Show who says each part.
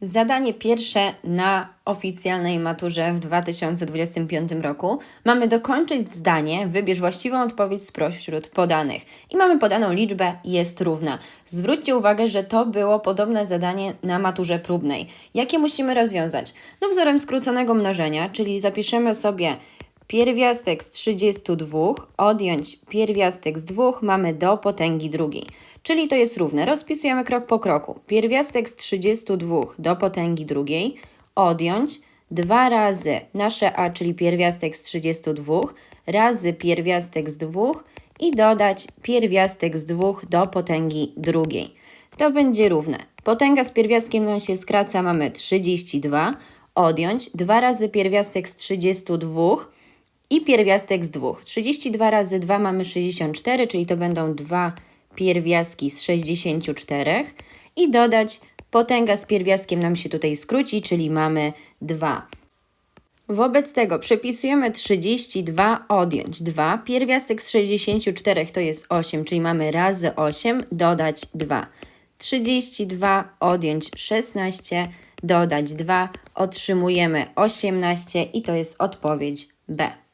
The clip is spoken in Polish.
Speaker 1: Zadanie pierwsze na oficjalnej maturze w 2025 roku. Mamy dokończyć zdanie, wybierz właściwą odpowiedź spośród podanych. I mamy podaną liczbę, jest równa. Zwróćcie uwagę, że to było podobne zadanie na maturze próbnej. Jakie musimy rozwiązać? No wzorem skróconego mnożenia, czyli zapiszemy sobie pierwiastek z 32, odjąć pierwiastek z 2 mamy do potęgi drugiej. Czyli to jest równe. Rozpisujemy krok po kroku. Pierwiastek z 32 do potęgi drugiej odjąć 2 razy nasze a, czyli pierwiastek z 32, razy pierwiastek z 2 i dodać pierwiastek z 2 do potęgi drugiej. To będzie równe. Potęga z pierwiastkiem nam się skraca, mamy 32, odjąć 2 razy pierwiastek z 32 i pierwiastek z 2. 32 razy 2 mamy 64, czyli to będą dwa pierwiastki z 64 i dodać potęga z pierwiastkiem nam się tutaj skróci, czyli mamy 2. Wobec tego przepisujemy 32 odjąć 2. Pierwiastek z 64 to jest 8, czyli mamy razy 8 dodać 2. 32 odjąć 16 dodać 2. Otrzymujemy 18 i to jest odpowiedź B.